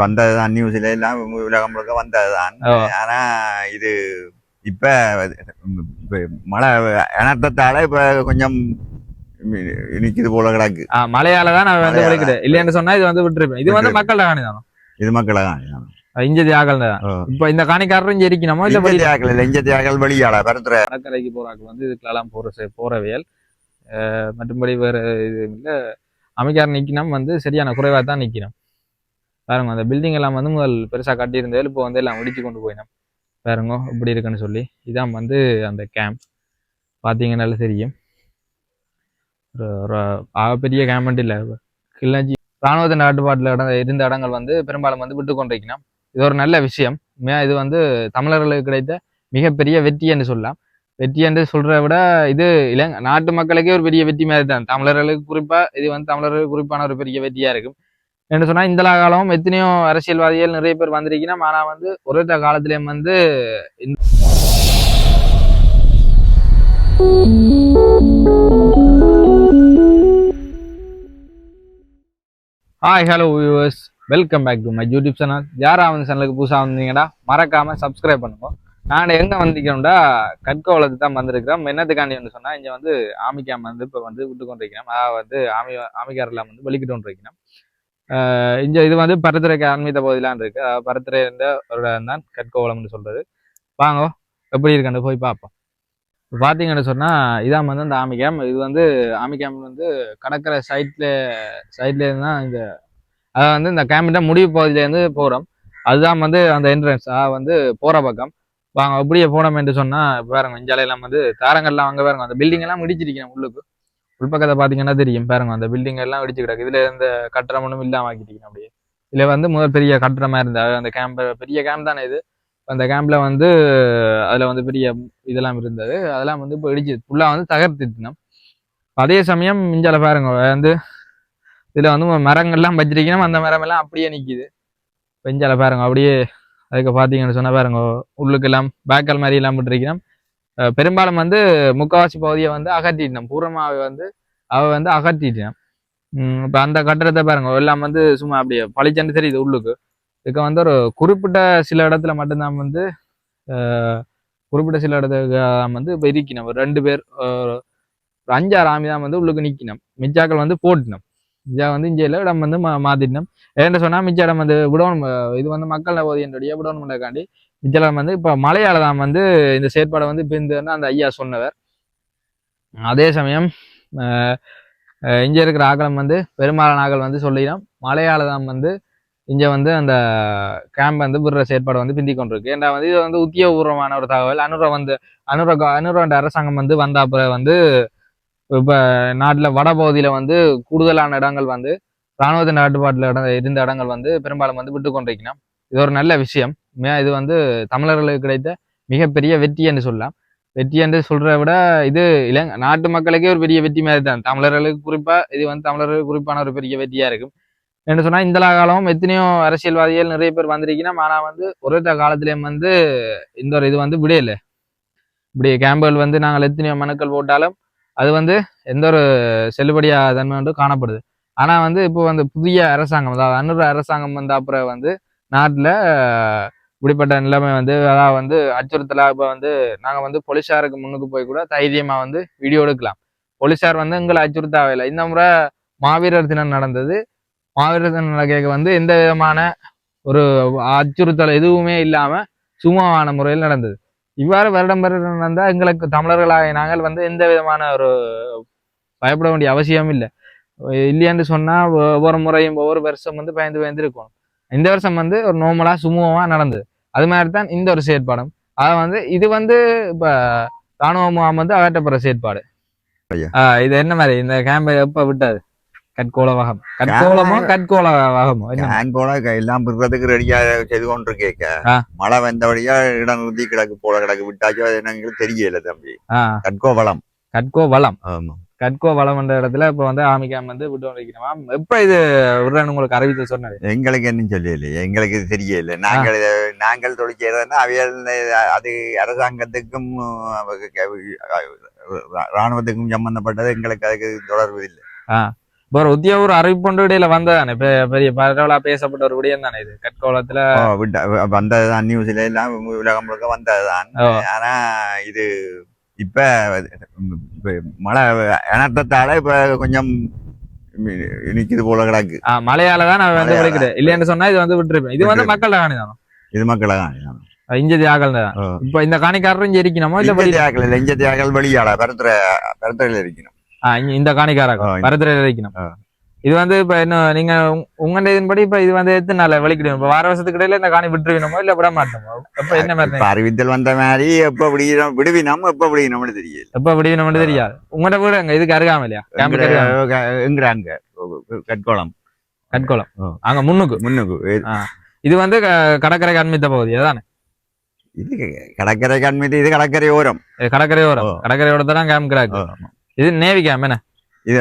வந்ததுதான். நியூஸ்ல எல்லாம் உலகம் முழுக்க வந்ததுதான். ஆனா இது இப்ப மழை அனர்த்தத்தால இப்ப கொஞ்சம் நிக்குது போல கிடக்கு. மழையால தான் நான் வந்து. விளைக்கிறேன் இல்லைன்னு சொன்னா இது வந்து விட்டுருப்பேன். இது வந்து. மக்கள் காணி தானோ இது மக்களாக இஞ்சதி ஆகல் தான். இப்ப இந்த காணிக்காரரும் இங்க இருக்கணுமோ இல்ல வெளியில தியாகல் லெஞ்ச தியாகல் வெளியாள பரத்துற கடற்கரைக்கு போறாங்க வந்து இதுக்கெல்லாம் போற போறவியல். அஹ் மற்றும்படி வேற இது இல்ல அமைக்கார நிக்கணும் வந்து சரியான குறைவா தான் நிக்கணும். பாருங்க அந்த பில்டிங் எல்லாம் வந்து முதல் பெருசாக கட்டியிருந்தது இப்போ வந்து எல்லாம் இடிச்சு கொண்டு போயினோம். பாருங்க இப்படி இருக்குன்னு சொல்லி. இதான் வந்து அந்த கேம்ப் பார்த்தீங்கன்னால தெரியும். ஒரு ஒரு ஆகப்பெரிய இல்லை. கிளஞ்சி ராணுவத்தின் நாட்டுப்பாட்டில் இடம் இருந்த இடங்கள் வந்து பெரும்பாலும் வந்து விட்டு கொண்டிருக்கணும் இது ஒரு நல்ல விஷயம். இது வந்து தமிழர்களுக்கு கிடைத்த மிகப்பெரிய வெற்றி என்று சொல்லலாம். வெற்றி என்று சொல்கிறத விட இது இளங்க நாட்டு மக்களுக்கே ஒரு பெரிய வெற்றி மாதிரி தான். தமிழர்களுக்கு குறிப்பாக இது வந்து தமிழர்களுக்கு குறிப்பான ஒரு பெரிய வெற்றியா இருக்கும். என்ன சொன்னா இந்த காலம் எத்தனையோ அரசியல்வாதிகள் நிறைய பேர் வந்திருக்கீங்கன்னா ஆனா வந்து ஒரு காலத்திலேயும் வந்து hi hello viewers welcome back to my YouTube channel யாரா வந்து சேனலுக்கு புதுசாக வந்தீங்கடா மறக்காம சப்ஸ்கிரைப் பண்ணுவோம் நான் எங்க வந்திருக்கேன்டா கற்கோளத்துக்கு தான் வந்திருக்கிறோம். என்னத்துக்காண்டி வந்து சொன்னா இங்க வந்து ஆமிக்காம வந்து இப்போ வந்து விட்டு கொண்டிருக்கிறோம் அதாவது வந்து ஆமி ஆமிக்காரெல்லாம் வந்து வெளிக்கிட்டு கொண்டிருக்கிறோம். இந்த இங்க இது வந்து பரத்துரைக்கு ஆன்மீக பகுதியெலாம் இருக்கு. அதாவது பரத்துரை என்ற ஒரு இடம் தான் கற்கோவலம்னு சொல்றது. வாங்க எப்படி இருக்குன்னு போய் பார்ப்போம் இப்போ பார்த்தீங்கன்னு சொன்னால் இதான் வந்து அந்த ஆமிகேம் இது வந்து ஆமிகேம் வந்து கடற்கரை சைட்ல சைட்லேருந்து தான் இந்த அதை வந்து இந்த கேம்பிட்ட முடிவு பகுதியிலேருந்து போகிறோம் அதுதான் வந்து அந்த என்ட்ரன்ஸ் வந்து போகிற பக்கம். வாங்க அப்படியே போனோம் என்று சொன்னால் இப்ப பாருங்க இஞ்சாலையெல்லாம் வந்து தாரங்கள்லாம் அங்கே பாருங்க அந்த பில்டிங் எல்லாம் உள்ளுக்கு. உள்பக்கத்தை பார்த்தீங்கன்னா தெரியும். பாருங்க அந்த பில்டிங் எல்லாம் இடிச்சு கிடக்கு. இதுல இந்த கட்டடம் ஒன்றும் இல்லாமல் ஆக்கிட்டீங்க அப்படியே. இதில் வந்து முதல் பெரிய கட்டடமாக இருந்தால் அந்த கேம்ப் பெரிய கேம்ப் தானே இது. அந்த கேம்ப்ல வந்து அதில் வந்து பெரிய இதெல்லாம் இருந்தது. அதெல்லாம் வந்து இப்போ இடிச்சு ஃபுல்லா வந்து தகர்த்துட்டோம் அதே சமயம் மிஞ்சால பாருங்க வந்து இதுல வந்து மரங்கள்லாம் வச்சிருக்கணும். அந்த மரம் எல்லாம் அப்படியே நிக்குது. பெஞ்சால பாருங்க அப்படியே அதுக்கு பார்த்தீங்கன்னு சொன்னால் பாருங்க உள்ளுக்கெல்லாம் பேக்கல் மாதிரி எல்லாம் விட்டுருக்கணும் பெரும்பாலும் வந்து முக்காவாசி பகுதியை வந்து அகற்றிட்டோம். பூர்வமாவை வந்து அவ வந்து அகற்றிட்டான். இப்போ அந்த கட்டடத்தை பாருங்க. எல்லாம் வந்து சும்மா அப்படியே பளிச்சண்டு தெரியுது உள்ளுக்கு. இதுக்கு வந்து ஒரு குறிப்பிட்ட சில இடத்துல மட்டும்தான் வந்து குறிப்பிட்ட சில இடத்துக்கு வந்து இப்போ இருக்கணும் ஒரு ரெண்டு பேர் ஒரு அஞ்சாறு ஆமி தான் வந்து உள்ளுக்கு நிற்கணும் மிச்சாக்கள் வந்து போட்டினோம். மிச்சா வந்து இஞ்சியில் இடம் வந்து மா மாற்றிட்டோம் ஏன்னு சொன்னால் மிச்ச இடம் வந்து விடணும் இது வந்து மக்கள் பகுதியினுடைய விடணும்ன்றக்காண்டி மிச்சம் வந்து இப்போ மலையாள தான் வந்து இந்த செயற்பாடை வந்து பிரிந்ததுன்னு அந்த ஐயா சொன்னவர். அதே சமயம் இங்கே இருக்கிற ஆகலம் வந்து பெரும்பாலான ஆகல் வந்து சொல்லிடும். மலையாள தான் வந்து இங்கே வந்து அந்த கேம்ப் வந்து விடுற செயற்பாடு வந்து பிந்தி கொண்டிருக்கு. ஏன்னா வந்து இது வந்து உத்தியோகபூர்வமான ஒரு தகவல். அனுர வந்து அனுர அனுர அரசாங்கம் வந்து வந்த அப்புறம் வந்து இப்போ நாட்டில் வடபகுதியில் வந்து கூடுதலான இடங்கள் வந்து இராணுவத்தின் நாட்டுப்பாட்டில் இடம் இருந்த இடங்கள் வந்து பெரும்பாலும் வந்து விட்டு கொண்டிருக்கணும் இது ஒரு நல்ல விஷயம். இது வந்து தமிழர்களுக்கு கிடைத்த மிகப்பெரிய வெற்றி என்று சொல்லலாம். வெற்றி என்று சொல்றதை விட இது இளங்க நாட்டு மக்களுக்கே ஒரு பெரிய வெற்றி மாதிரி தான். தமிழர்களுக்கு குறிப்பாக இது வந்து தமிழர்களுக்கு குறிப்பான ஒரு பெரிய வெற்றியா இருக்கும். என்று சொன்னா இந்த காலம் எத்தனையோ அரசியல்வாதிகள் நிறைய பேர் வந்திருக்கீங்கன்னா ஆனால் வந்து ஒரு காலத்திலேயும் வந்து இந்த ஒரு இது வந்து விடையில இப்படி கேம்புகள் வந்து நாங்கள் எத்தனையோ மனுக்கள் போட்டாலும் அது வந்து எந்த ஒரு செல்லுபடியாக தன்மை வந்து காணப்படுது. ஆனா வந்து இப்போ வந்து புதிய அரசாங்கம் அதாவது அன்னூர் அரசாங்கம் வந்த அப்புறம் வந்து நாட்டுல இப்படிப்பட்ட நிலைமை வந்து அதாவது வந்து அச்சுறுத்தலாக இப்போ வந்து நாங்கள் வந்து போலீஸாருக்கு முன்னுக்கு போய் கூட தைரியமாக வந்து வீடியோ எடுக்கலாம். போலீஸார் வந்து எங்களை அச்சுறுத்தாவே இந்த முறை மாவீரர் தினம் நடந்தது. மாவீரர் தினம் நடக்க வந்து எந்த விதமான ஒரு அச்சுறுத்தல் எதுவுமே இல்லாமல் சுமமான முறையில் நடந்தது. இவ்வாறு வருடம் வருடம் நடந்தால் எங்களுக்கு தமிழர்களாக நாங்கள் வந்து எந்த விதமான ஒரு பயப்பட வேண்டிய அவசியம் இல்லை. இல்லையான்னு சொன்னால் ஒ- ஒவ்வொரு முறையும் ஒவ்வொரு வருஷம் வந்து பயந்து பயந்து இருக்கணும். இந்த வருஷம் வந்து ஒரு நோமலாக சுமூகமாக நடந்தது. அது மாதிரி தான் இந்த ஒரு செயற்பாடும். அது வந்து இது வந்து இப்ப ராணுவ முகாம் வந்து அகற்றப்படுற செயற்பாடு. இது என்ன மாதிரி? இந்த கேம்பை எப்ப விட்டது? கற்கோள வகம் கற்கோளமோ கற்கோள வகமோ என்ன கேன் போல க- எல்லாம் பிறக்கிறதுக்கு ரெடியா செய்து கொண்டு கேட்க. மழை வந்தபடியா இடம் நிறுத்தி கிடக்கு போல கிடக்கு விட்டாச்சோ அது எனக்கு தெரியல தம்பி. கற்கோ வளம் கற்கோ வளம் ஆமா. கற்கோ வளம் என்ற இடத்துல இப்ப வந்து ஆமி கேம்ப் வந்து விட்டு வைக்கணுமா எப்ப இது விடுறேன்னு உங்களுக்கு அறிவித்து சொன்னது எங்களுக்கு என்ன சொல்லல எங்களுக்கு இது தெரியல. நாங்கள் நாங்கள் தொழில் செய்யறதுன்னா அவைகள் அது அரசாங்கத்துக்கும் ராணுவத்துக்கும் சம்பந்தப்பட்டது. எங்களுக்கு அதுக்கு தொடர்பு இல்லை. ஆ. இப்போ ஒரு உத்தியோக அறிவிப்பு இடையில வந்ததானே? பெரிய பரவலா பேசப்பட்ட ஒரு விடயம் தானே இது? வ- வந்ததுதான். நியூஸ்ல எல்லாம் உலகம் முழுக்க வந்ததுதான். ஆனா இது இப்ப மழை அனர்த்தத்தால இப்ப கொஞ்சம் நிக்குது போல கிடக்கு. மழையால தான் நான் வந்து. விளைக்கிறேன் இல்லைன்னு சொன்னா இது வந்து விட்டுருப்பேன். இது வந்து மக்கள் காணி தானே இது இஞ்சதி ஆகல் தான் ஓ. இப்ப இந்த காணிக்காரரும் இருக்கணுமோ இல்ல வெளியில- தியாகல் இல்லை இஞ்ச தியாகல் வெளியாள பரத்துற பரத்துறையில இருக்கணும். இந்த காணிக்காரங்க பரத்துறையில இருக்கணும். இது வந்து இப்ப என்ன நீங்க உங்க- இதன்படி இப்ப இது வந்து எத்தனை நாள் வெளிக்கிடும் இப்ப வார வருஷத்துக்கு இடையில இந்த காணி விட்டுருவினமோ இல்ல விட மாட்டோமோ? எப்ப என்ன மாதிரி இப்ப அறிவித்தல் வந்த மாதிரி எப்ப விடுகிறோம் விடுவினோம் எப்ப விடுவினோம்னு தெரியல. எப்ப விடுவினோம்னு தெரியாது. உங்களோட வீடு எங்க இதுக்கு அருகாம இல்லையா அருகாம எங்கிறாங்க கட்கோளம் கட்கோளம். அங்க? முன்னுக்கு? முன்னுக்கு இது வந்து கடற்கரை அண்மித்த பகுதி அதானே? இது கடற்கரை கண்மீது இது கடற்கரை ஓரம். கடற்கரை ஓரம். ஓ. கடற்கரையோட தான் கேம்ப் கிராக்கு ஆமா. இது நேவி கேம்ப் என்ன? இது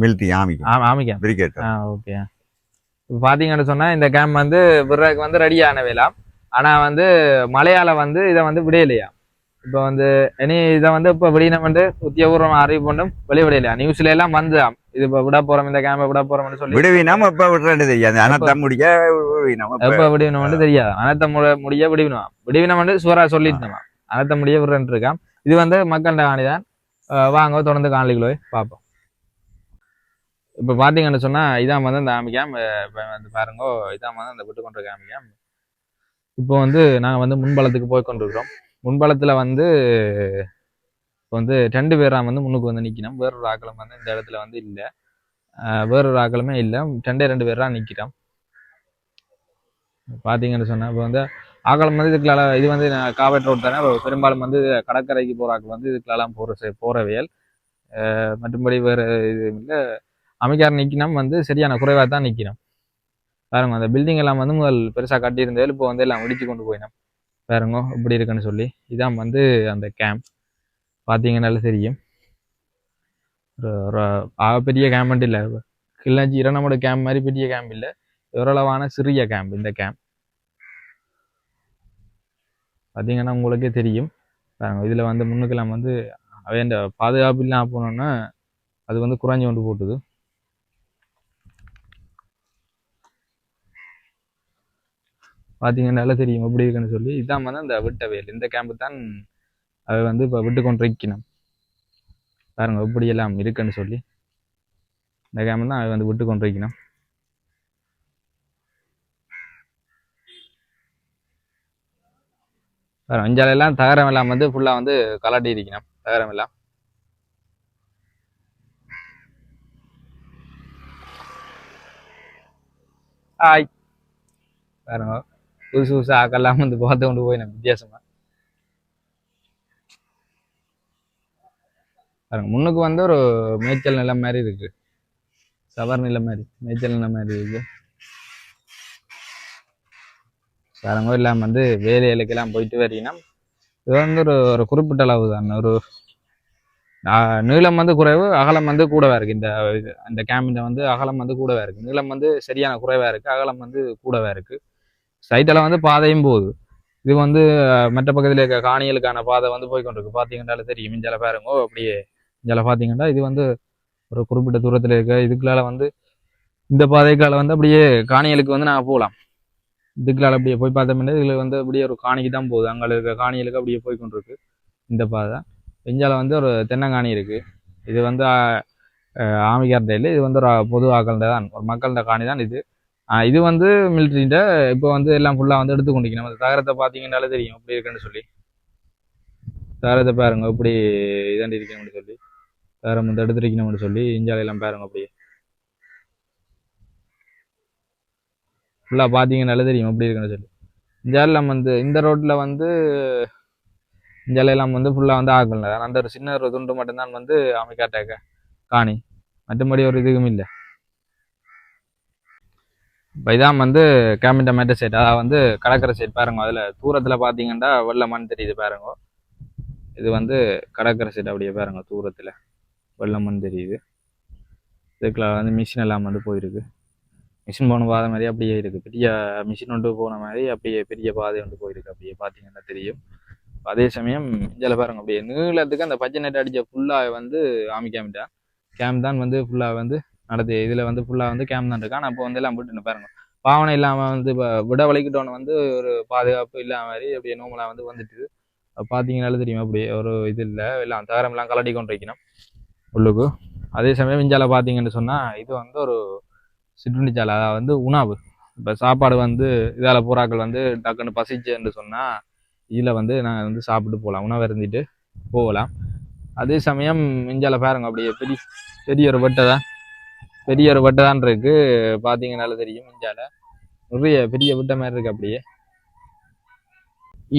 மில்டி ஆமிக்கு ஆமா ஆமி கேம்ப் பிரிகேட். ஆ ஓகே. இப்போ பார்த்தீங்கன்னு சொன்னா இந்த கேம்ப் வந்து விடுறதுக்கு வந்து ரெடி ஆனவேலாம் ஆனா வந்து மழையால வந்து இதை வந்து விடையலையா இப்போ வந்து இனி இதை வந்து இப்போ விடினம் வந்து உத்தியோகபூர்வம் அறிவு பண்ணும் வெளிவிடையிலையா நியூஸ்ல எல்லாம் வந்து இது இப்போ விட போறோம் இந்த கேம்பை விட போறோம்னு சொல்லி. விடுவினோம் எப்ப விடுறது தெரியாது. அனர்த்தம் முடிய எப்போ விடுவினம் வந்து தெரியாது. அனத்த முட முடிய விடுவினம். விடுவினம் வந்து சுவரா சொல்லிட்டு அனத்த முடிய விடுறேன் இருக்கான். இது வந்து மக்கள்கிட்ட காணிதான் வாங்க தொடர்ந்து காணொலிகளை பார்ப்போம். இப்போ பார்த்தீங்கன்னு சொன்னால் இதான் வந்து அந்த ஆமிக்காம் இப்போ வந்து பாருங்க இதான் வந்து அந்த விட்டு கொண்டிருக்க ஆமிக்காம் இப்போ வந்து நாங்கள் வந்து முன்பலத்துக்கு போய் கொண்டிருக்கிறோம். முன்பலத்தில் வந்து இப்போ வந்து ரெண்டு பேராக வந்து முன்னுக்கு வந்து நிற்கணும் வேறொரு ஆக்களம் வந்து இந்த இடத்துல வந்து இல்லை. வேறொரு ஆக்களுமே இல்லை. ரெண்டே ரெண்டு பேராக நிற்கிறோம் பார்த்தீங்கன்னு சொன்னால் இப்போ வந்து ஆக்களம் வந்து இதுக்குள்ள இது வந்து நான் காவேட் ரோட் தானே. பெரும்பாலும் வந்து கடற்கரைக்கு போகிற ஆக்கள் வந்து இதுக்குள்ளலாம் போகிற போகிறவியல் மற்றும்படி வேறு இது இல்லை. அமைக்கார் நிற்கணும் வந்து சரியான குறைவாக தான் நிற்கணும் பாருங்க அந்த பில்டிங் எல்லாம் வந்து முதல் பெருசாக கட்டியிருந்தது இப்போ வந்து எல்லாம் இடிச்சு கொண்டு போயினோம். பாருங்க இப்படி இருக்குன்னு சொல்லி. இதான் வந்து அந்த கேம்ப் பார்த்தீங்கன்னால தெரியும். ஒரு பெரிய ஆகப்பெரிய இல்லை. கிளஞ்சி இரணமோட கேம்ப் மாதிரி பெரிய கேம்ப் இல்லை. ஓரளவான சிறிய கேம்ப் இந்த கேம்ப் பார்த்தீங்கன்னா உங்களுக்கே தெரியும். பாருங்க இதில் வந்து முன்னுக்கெல்லாம் வந்து அவன் பாதுகாப்பு இல்லாமல் போனோன்னா அது வந்து குறைஞ்சி கொண்டு போட்டுது. பார்த்தீங்கன்னால தெரியும். எப்படி இருக்குன்னு சொல்லி. இதான் வந்து அந்த விட்ட வேல். இந்த கேம்பு தான் அவள் வந்து இப்போ விட்டு கொண்டிருக்கணும். பாருங்க எப்படி எல்லாம் இருக்குன்னு சொல்லி. இந்த கேம்பு தான் அதை வந்து விட்டு கொண்டு வைக்கணும் பாருங்க தகரம் எல்லாம் வந்து ஃபுல்லாக வந்து கலாட்டி இருக்கணும். தகரம் எல்லாம். ஹாய் பாருங்க. புதுசு புதுசு ஆக்கெல்லாம் வந்து பார்த்து கொண்டு போய் நான் வித்தியாசமா பாருங்க முன்னுக்கு வந்து ஒரு மேய்ச்சல் நிலம் மாதிரி இருக்கு சவர் நிலம் மாதிரி மேய்ச்சல் நிலம் மாதிரி இருக்கு பாருங்க இல்லாமல் வந்து வேலைகளுக்கெல்லாம் போயிட்டு வரீங்கன்னா இது வந்து ஒரு ஒரு குறிப்பிட்ட அளவு தான் ஒரு நீளம் வந்து குறைவு அகலம் வந்து கூடவா இருக்கு இந்த அந்த கேம்பின் வந்து அகலம் வந்து கூடவா இருக்கு நீளம் வந்து சரியான குறைவா இருக்கு அகலம் வந்து கூடவா இருக்கு சைட்டில் வந்து பாதையும் போகுது. இது வந்து மெட்ட மற்ற பக்கத்தில் இருக்க காணிகளுக்கான பாதை வந்து போய் கொண்டிருக்கு பார்த்தீங்கன்னால தெரியும். இஞ்சால பாருங்க அப்படியே இஞ்சால பார்த்தீங்கன்னா இது வந்து ஒரு குறிப்பிட்ட தூரத்தில் இருக்க இதுக்குள்ளால வந்து இந்த பாதைக்கால வந்து அப்படியே காணிகளுக்கு வந்து நாங்கள் போகலாம். இதுக்குள்ளால அப்படியே போய் பார்த்தோம்னா இதில் வந்து அப்படியே ஒரு காணிக்கு தான் போகுது. அங்கே இருக்க காணிகளுக்கு அப்படியே போய் கொண்டிருக்கு இந்த பாதை. இஞ்சால வந்து ஒரு தென்னங்காணி இருக்குது இது வந்து ஆமிகார்ட இல்லை இது வந்து ஒரு பொது ஆக்கள்கிட்ட தான் ஒரு மக்கள்கிட்ட காணி தான் இது. இது வந்து மிலிட்ரிட்ட இப்போ வந்து எல்லாம் ஃபுல்லாக வந்து எடுத்து கொண்டிக்கணும் அந்த தகரத்தை பார்த்தீங்கன்னாலே தெரியும். எப்படி இருக்குன்னு சொல்லி. தகரத்தை பாருங்க எப்படி இதாண்டி இருக்கணும்னு சொல்லி. தகரம் வந்து எடுத்துருக்கணும்னு சொல்லி இஞ்சாலையெல்லாம் பாருங்க அப்படியே. ஃபுல்லாக பார்த்தீங்கன்னாலே தெரியும் எப்படி இருக்குன்னு சொல்லி. இஞ்சாலெல்லாம் வந்து இந்த ரோட்டில் வந்து இஞ்சாலையெல்லாம் வந்து ஃபுல்லாக வந்து ஆகல. அந்த ஒரு சின்ன ஒரு துண்டு மட்டும்தான் வந்து அமைக்காட்டாக்க காணி. மற்றபடி ஒரு இதுவும் இல்லை. இப்போ இதான் வந்து கேமிட்ட மேட்ட சைட் அதாவது வந்து கடற்கரை சைட் பாருங்க அதில் தூரத்தில் பார்த்தீங்கன்னா வெள்ளை மண் தெரியுது பாருங்க. இது வந்து கடற்கரை சைட் அப்படியே பாருங்க தூரத்தில் வெள்ளை மண் தெரியுது. இதுக்குள்ள வந்து மிஷின் எல்லாம் வந்து போயிருக்கு. மிஷின் போன பாதை மாதிரி அப்படியே இருக்குது பெரிய மிஷின் ஒன்று போன மாதிரி அப்படியே பெரிய பாதை ஒன்று போயிருக்கு. அப்படியே பார்த்தீங்கன்னா தெரியும். அதே சமயம் இதில் பாருங்க அப்படியே நீளத்துக்கு அந்த பச்சை நெட் அடித்த ஃபுல்லாக வந்து ஆமி கேமிட்டா கேம் தான் வந்து ஃபுல்லாக வந்து நடத்தி இதில் வந்து ஃபுல்லாக வந்து கேம் தான் இருக்கான் அப்போ வந்து எல்லாம் விட்டுன்னு பாருங்க. பாவனை இல்லாமல் வந்து இப்போ விட வலிக்கிட்டோன்னு வந்து ஒரு பாதுகாப்பு இல்லாத மாதிரி அப்படியே நோமலாக வந்து வந்துட்டு பார்த்தீங்கனாலும் தெரியும் அப்படியே ஒரு இது இல்லை. எல்லாம் தகரமெல்லாம் கலட்டி கொண்டு வைக்கணும். உள்ளுக்கு. அதே சமயம் இஞ்சால பார்த்தீங்கன்னு சொன்னால் இது வந்து ஒரு சிற்றுண்டி சாலை அதாவது வந்து உணவு. இப்போ சாப்பாடு வந்து இதால் புறாக்கள் வந்து டக்குன்னு பசிச்சுன்னு சொன்னால் இதில் வந்து நாங்கள் வந்து சாப்பிட்டு போகலாம் உணவு இருந்துட்டு போகலாம். அதே சமயம் இஞ்சால பாருங்க அப்படியே பெரிய பெரிய ஒரு வெட்டை தான். பெரிய ஒரு வெட்டை தான் இருக்கு பார்த்தீங்கன்னாலும் தெரியும் இஞ்சால நிறைய பெரிய விட்ட மாதிரி இருக்கு அப்படியே.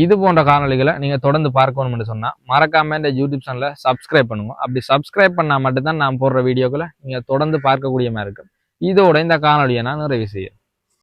இது போன்ற காணொலிகளை நீங்கள் தொடர்ந்து பார்க்கணும்னு சொன்னால் மறக்காமல் இந்த யூடியூப் சேனலை சப்ஸ்கிரைப் பண்ணுங்க. அப்படி சப்ஸ்கிரைப் பண்ணால் மட்டும்தான் நான் போடுற வீடியோக்களை நீங்கள் தொடர்ந்து பார்க்கக்கூடிய மாதிரி இருக்கும். இதோட இந்த காணொலியை நான் நிறைவு செய்யும்